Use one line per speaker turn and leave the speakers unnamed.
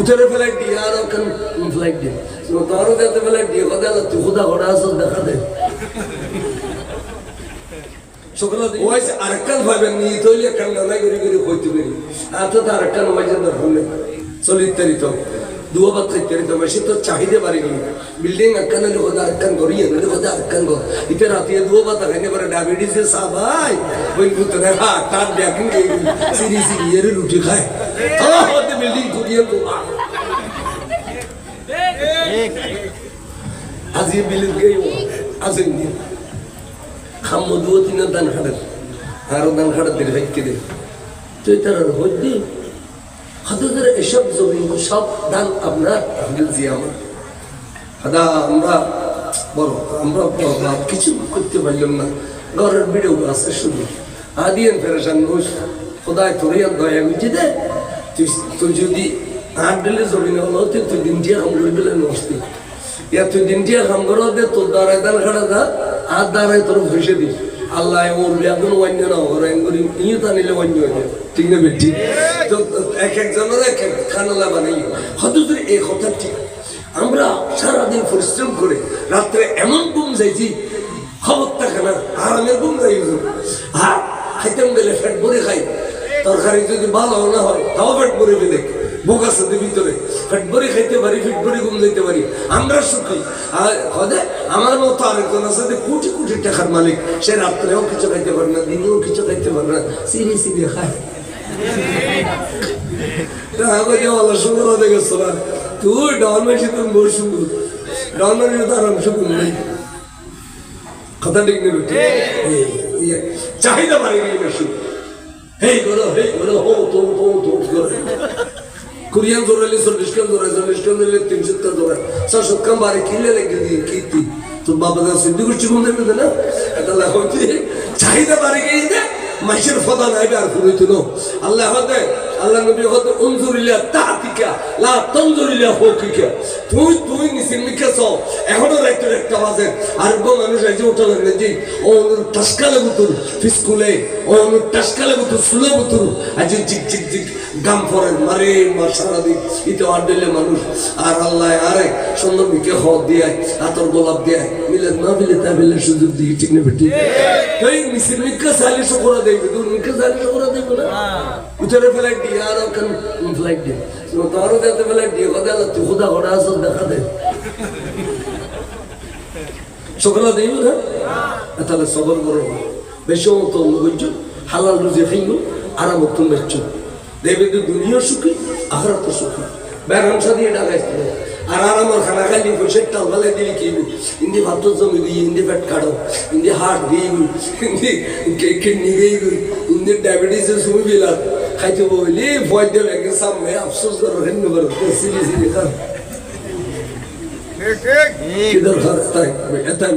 উতরে flight দিয়ে আর ওখান flight দিয়ে। তোরও যাতে ফ্লাইট দিয়ে কথা তুই খুদা ঘোড়া আসল দেখা দে। ওয়াইস আরেকখান ভাবেন নি তৈলি একখান পারি। আর তো দরকার নেই। দুয়া বেশি তো চাহিদা পারি নি বিল্ডিং একখান হলে কথা আরেকখান করি এনে কথা আরেকখান কর ইতে রাতে দুয়া বাত খাইতে পারে ডায়াবেটিস এর সাবাই। ওই পুত্রে হা টান ব্যাকিং কে সিরি সিরি এর রুটি খায়। হ্যাঁ হতে বিল্ডিং করিয়ে তো আজি কে আজি তিন দান খাড়ের আরও দান খাড়ের দিলে ভেক্কে দে তুই তার হদ্দি হাতের এসব জমিন সব দান আপনার গেলছি আমার দাদা আমরা বলো আমরা কিছু করতে পারলাম না ঘরের ভিডিও আছে শুধু আদিয়ান ফেরেশান নুস খোদায় তোরিয়ান দয়া গুজি দে তুই যদি আট দিলে জমিন হলো তুই তুই দিন দিয়ে কাম করে দিলে নষ্ট। ইয়া তুই দিন দিয়ে কাম করো দে তোর দ্বারায় দান খাড়া দা আর দ্বারায় তোর ভেসে দিস আল্লাহ ওর এখন অন্য না ওর করি ইয়ে তা নিলে অন্য ঠিক না বেটি? তো এক একজনের এক এক খানালা বানাই হয়তো তোর এই কথা ঠিক। আমরা সারাদিন পরিশ্রম করে রাত্রে এমন ঘুম যাইছি খবর থাকে না আরামের ঘুম যাই আর খাইতাম গেলে ফ্যাট ভরে খাই। তরকারি যদি ভালো না হয় তাও ভরে ফেলে বুক আছে ভিতরে ফ্যাট ভরে খাইতে পারি, ফিট ভরে ঘুম যাইতে পারি। আমরা সুখী আর হদে, আমার মতো আরেকজন আছে যে কোটি কোটি টাকার মালিক। সে রাত্রেও কিছু খাইতে পারে না, দিনেও কিছু খাইতে পারে না। সিরি সিরি খায় চাহিদা বাড়ি হেই করো হেই করো হো তো তো তো করে কোরিয়ান জোরালে চল্লিশ কাম জোড়ায় চল্লিশ কাম দিলে তিনশো কাম জোড়ায় চারশো কাম বাড়ি কিনলে লেগে দিয়ে কীর্তি তোর বাবা সিদ্ধি করছি কোন দেবে না এটা লাভ চাহিদা বাড়ি মাইসের ফদা নাইবে আর ফুরিত নো। আল্লাহ হতে আল্লাহ নবী হতে উনজুরিলা তাতিকা লা তনজুরিলা হুকিকা তুই তুই নিসিন মিকেছ এখনও রাইতে একটা বাজে। আর গো মানুষ আইছে উঠা লাগলে জি। ও অনুর টাসকালে বুতুর ফিসকুলে, ও অনুর টাসকালে বুতুর সুলে বুতুর। আজ জিক জিক জিক, গাম পরে মারে, মার সারা দিন। ইতে আড্ডেলে মানুষ। আর আল্লাহ, আরে সুন্দর মিকে হদ দিয়ে আতর গোলাপ দিয়ে, মিলে না মিলে তা মিলে সুযোগ দিয়ে ঠিক সকরা দেবে মতো হালাল রুজি আরাম তুমি বেচছ। দেবে দুনিয়া সুখী আখরা তো সুখী। ব্যারামসা দিয়ে ডাকাইছিল আর আর আমার খানা খাইলি পয়সা টাল ভালাই দিলি কি? ইন্দি ভাত জমি গই ইন্দি পেট কাটো ইন্দি হার্ট গই ইন্দি কিডনি গই ইন্দি ডায়াবেটিস সুমি বিলা খাইতে বলি ভয় দেবে একদম সামনে আফসোস করো হেন করো সিলি সিলি খান
ঠিক ঠিক।
কিধর খান তাই এতাই